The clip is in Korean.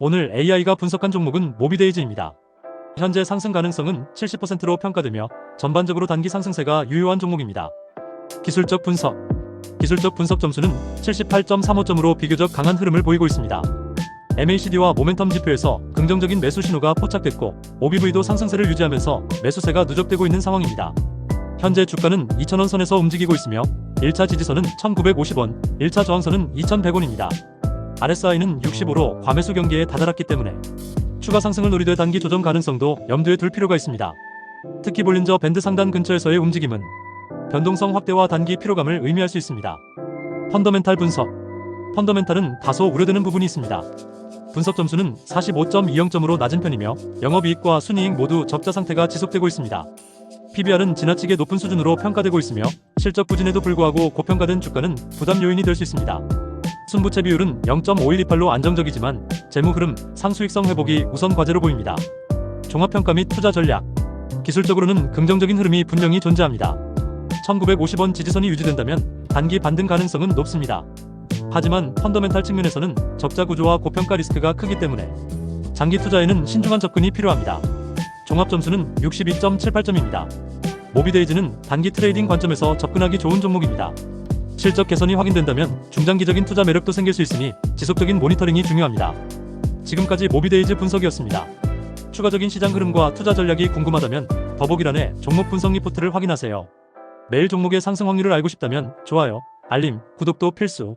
오늘 AI가 분석한 종목은 모비데이즈입니다. 현재 상승 가능성은 70%로 평가되며 전반적으로 단기 상승세가 유효한 종목입니다. 기술적 분석 기술적 분석 점수는 78.35점으로 비교적 강한 흐름을 보이고 있습니다. MACD와 모멘텀 지표에서 긍정적인 매수 신호가 포착됐고 OBV도 상승세를 유지하면서 매수세가 누적되고 있는 상황입니다. 현재 주가는 2,000원 선에서 움직이고 있으며 1차 지지선은 1,950원, 1차 저항선은 2,100원입니다. RSI는 65로 과매수 경계에 다다랐기 때문에 추가 상승을 노리되 단기 조정 가능성도 염두에 둘 필요가 있습니다. 특히 볼린저 밴드 상단 근처에서의 움직임은 변동성 확대와 단기 피로감을 의미할 수 있습니다. 펀더멘탈 분석 펀더멘탈은 다소 우려되는 부분이 있습니다. 분석 점수는 45.20점으로 낮은 편이며 영업이익과 순이익 모두 적자 상태가 지속되고 있습니다. PBR은 지나치게 높은 수준으로 평가되고 있으며 실적 부진에도 불구하고 고평가된 주가는 부담 요인이 될 수 있습니다. 순부채 비율은 0.5128로 안정적이지만 재무 흐름, 상수익성 회복이 우선 과제로 보입니다. 종합평가 및 투자 전략 기술적으로는 긍정적인 흐름이 분명히 존재합니다. 1950원 지지선이 유지된다면 단기 반등 가능성은 높습니다. 하지만 펀더멘탈 측면에서는 적자 구조와 고평가 리스크가 크기 때문에 장기 투자에는 신중한 접근이 필요합니다. 종합 점수는 62.78점입니다. 모비데이즈는 단기 트레이딩 관점에서 접근하기 좋은 종목입니다. 실적 개선이 확인된다면 중장기적인 투자 매력도 생길 수 있으니 지속적인 모니터링이 중요합니다. 지금까지 모비데이즈 분석이었습니다. 추가적인 시장 흐름과 투자 전략이 궁금하다면 더보기란에 종목 분석 리포트를 확인하세요. 매일 종목의 상승 확률을 알고 싶다면 좋아요, 알림, 구독도 필수.